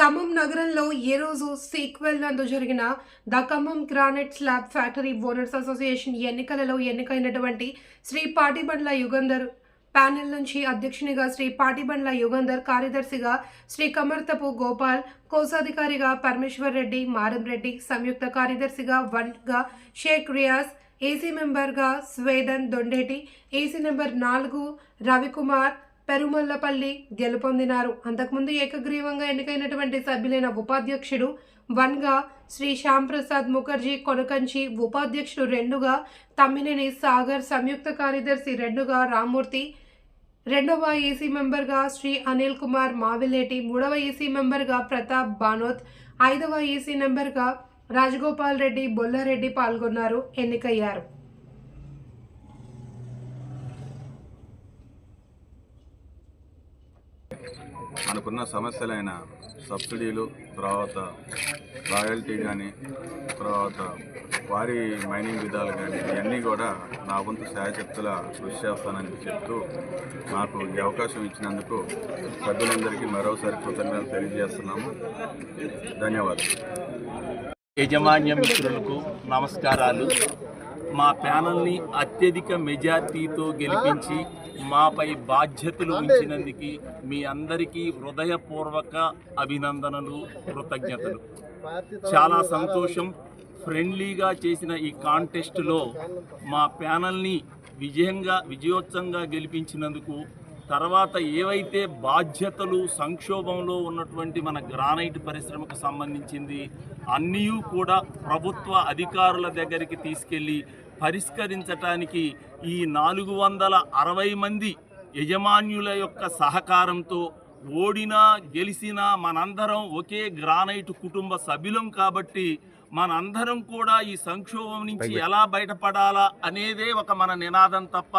ఖమ్మం నగరంలో ఏ రోజు సీక్వెల్ నందు జరిగిన the Khammam granite slab factory owners association ఎన్నికలలో ఎన్నికైనటువంటి శ్రీ పాటిబండ్ల యుగంధర్ ప్యానెల్ నుంచి అధ్యక్షునిగా శ్రీ పాటిబండ్ల యుగంధర్ కార్యదర్శిగా శ్రీ కమర్తపు గోపాల్ కోశాధికారిగా పరమేశ్వర్ రెడ్డి మారం రెడ్డి సంయుక్త కార్యదర్శిగా వన్గా షేక్ రియాజ్ ఏసీ మెంబర్గా స్వేదన్ దొండేటి ఏసీ నెంబర్ నాలుగు రవికుమార్ పెరుమల్లపల్లి గెలుపొందినారు. అంతకుముందు ఏకగ్రీవంగా ఎన్నికైనటువంటి సభ్యులైన ఉపాధ్యక్షుడు వన్గా శ్రీ శ్యాంప్రసాద్ ముఖర్జీ కొనకంచి ఉపాధ్యక్షుడు రెండుగా తమ్మినేని సాగర్ సంయుక్త కార్యదర్శి రెండుగా రామ్మూర్తి రెండవ ఈసీ మెంబర్గా శ్రీ అనిల్ కుమార్ మావిలేటి మూడవ ఈసీ మెంబర్గా ప్రతాప్ బానోత్ ఐదవ ఈసీ మెంబర్గా రాజగోపాల్ రెడ్డి బొల్లారెడ్డి పాల్గొన్నారు ఎన్నికయ్యారు. మనకున్న సమస్యలైన సబ్సిడీలు తర్వాత రాయల్టీ కానీ తర్వాత వారి మైనింగ్ విధాలు కానీ ఇవన్నీ కూడా నా వంతు సాయశక్తుల కృషి చేస్తానని చెప్తూ నాకు ఈ అవకాశం ఇచ్చినందుకు సభ్యులందరికీ మరోసారి కృతజ్ఞతలు తెలియజేస్తున్నాము. ధన్యవాదాలు. యజమాన్య మిత్రులకు నమస్కారాలు. మా ప్యానల్ని అత్యధిక మెజార్టీతో గెలిపించి మాపై బాధ్యతలు ఉంచినందుకు మీ అందరికీ హృదయపూర్వక అభినందనలు కృతజ్ఞతలు. చాలా సంతోషం. ఫ్రెండ్లీగా చేసిన ఈ కాంటెస్ట్లో మా ప్యానల్ని విజయంగా విజయోత్సవంగా గెలిపించినందుకు తర్వాత ఏవైతే బాధ్యతలు సంక్షోభంలో ఉన్నటువంటి మన గ్రానైట్ పరిశ్రమకు సంబంధించింది అన్నీ కూడా ప్రభుత్వ అధికారుల దగ్గరికి తీసుకెళ్ళి పరిష్కరించటానికి ఈ నాలుగు వందల అరవై మంది యజమాన్యుల యొక్క సహకారంతో ఓడినా గెలిచినా మనందరం ఒకే గ్రానైట్ కుటుంబ సభ్యులం కాబట్టి మనందరం కూడా ఈ సంక్షోభం నుంచి ఎలా బయటపడాలా అనేదే ఒక మన నినాదం తప్ప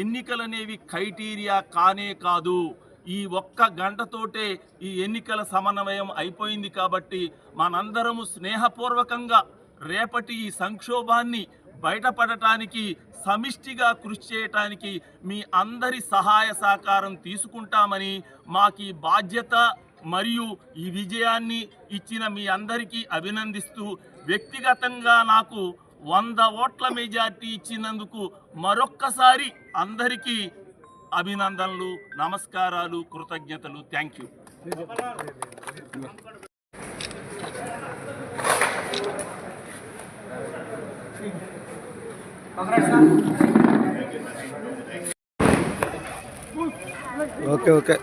ఎన్నికలనేవి క్రైటీరియా కానే కాదు. ఈ ఒక్క గంటతోటే ఈ ఎన్నికల సమన్వయం అయిపోయింది కాబట్టి మనందరము స్నేహపూర్వకంగా రేపటి ఈ సంక్షోభాన్ని బయటపడటానికి సమిష్టిగా కృషి చేయటానికి మీ అందరి సహాయ సహకారం తీసుకుంటామని మాకు బాధ్యత మరియు ఈ విజయాన్ని ఇచ్చిన మీ అందరికీ అభినందిస్తూ వ్యక్తిగతంగా నాకు వంద ఓట్ల మెజార్టీ ఇచ్చినందుకు మరొక్కసారి అందరికీ అభినందనలు నమస్కారాలు కృతజ్ఞతలు. Thank you okay okay.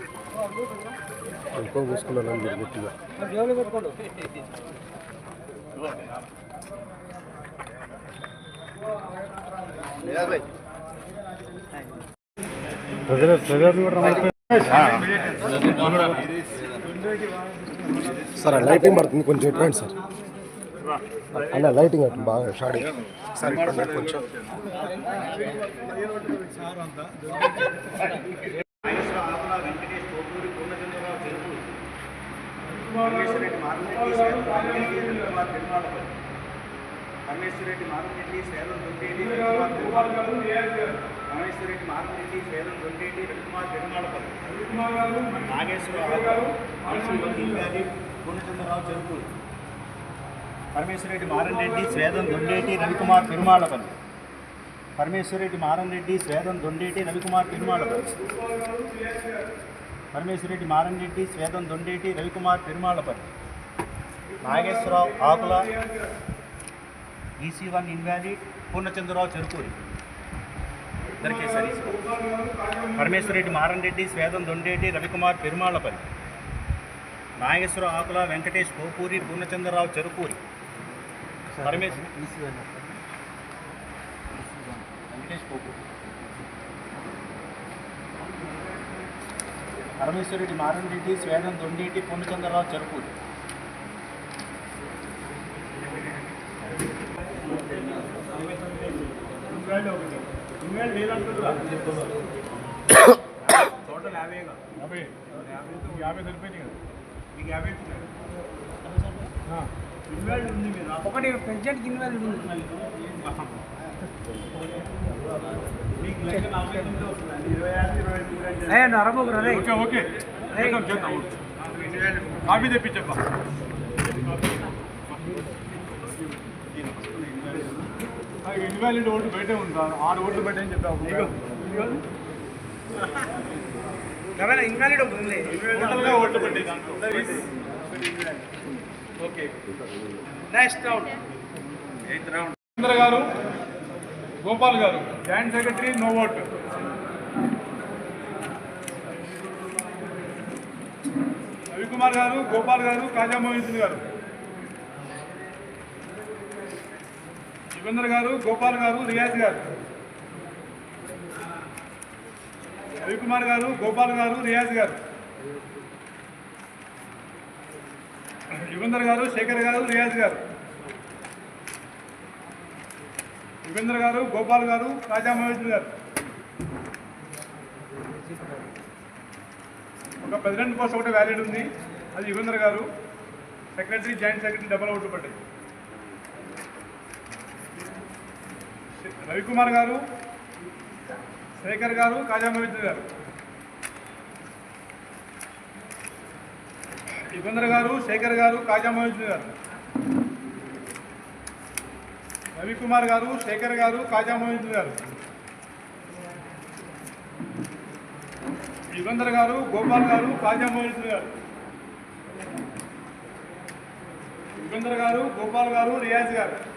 ఎక్కువ పూసుకున్నాను మీరు గట్టిగా సార్ లైటింగ్ పడుతుంది. కొంచెం ఇటు రండి సార్. అన్న లైటింగ్ అవుతుంది బాగా షాడీ సార్ రండి కొంచెం పరమేశ్వరెడ్డి మారురెడ్డి సేలం దొండేటి పరమేశ్వరెడ్డి మారురెడ్డి సేలం దొండేటి రవికుమార్ పెరుమాళపల్లి నాగేశ్వరరావు గారి? Purnachandra Rao Cheruku. Parameswara Reddy Maran Reddy స్వేదం Dondeti Ravikumar Perumalapalli పరమేశ్వరెడ్డి Maran Reddy స్వేదం Dondeti Ravikumar Perumalapalli Parameshwar Reddy Maran Reddy Swedam Dondeti Ravikumar Perumalapalli Nageswararao Akula EC one invalid Purnachandrarao Cherukuri. ఇద్దరికే సరి పరమేశ్వరరెడ్డి మారన్రెడ్డి స్వేదం దొండేటి రవికుమార్ పెరుమాళ్ళపల్లి. నాగేశ్వర ఆకుల వెంకటేష్ కోపూరి పూర్ణచంద్రరావు చెరుకూరి. పరమేశ్వర వెంకటేష్ కోపూరి పరమేశ్వరరెడ్డి మారన్రెడ్డి స్వేదం దొండేటి పూర్ణచంద్రరావు చెరుకూరి. టోటల్ యాభైగా యాభై యాభై. సరిపోయినాయి కదా. మీకు యాభై ఇన్వాల్వ్ ఉంది మీరు. ఒకటి ప్రెసిడెంట్ ఇన్వాల్వ్ ఉంది. మీకు లెక్క నలభై తొమ్మిది వస్తుంది. ఇరవై ఆరు ఇరవై మూడు అంటే నరముగ్రు ఓకే ఓకే చేద్దాం చేద్దాం ఇన్వాల్వ్ కాఫీ తెప్పించప్ప ఇన్వాలిడ్ ఓటు బయటే ఉంటా ఆరు ఓట్లు బయట అని చెప్పావు. ఇన్వాలిడ్ ఉంది. ఓట్లు పెట్టే దాంట్లో. Okay. Next round eighth round Sundar గారు గోపాల్ గారు joint secretary no vote. Ravikumar గారు గోపాల్ గారు కాజా మోహితులు గారు. యుగంధర్ గారు గోపాల్ గారు రియాజ్ గారు. రవికుమార్ గారు గోపాల్ గారు రియాజ్ గారు. యుగంధర్ గారు శేఖర్ గారు రియాజ్ గారు. యుగేందర్ గారు గోపాల్ గారు రాజా మహేంద్ర గారు. ఒక ప్రెసిడెంట్ పోస్ట్ ఒకటి వ్యాలిడ్ ఉంది. అది యుగేందర్ గారు. Secretary joint secretary double vote పడ్డాయి రవికుమార్ గారు శేఖర్ గారు కాజా గారు. యుగేందర్ గారు శేఖర్ గారు కాజా గారు. రవికుమార్ గారు శేఖర్ గారు కాజా గారు. యుగంధర్ గారు గోపాల్ గారు కాజా గారు. యుగంధర్ గారు గోపాల్ గారు రియాజ్ గారు.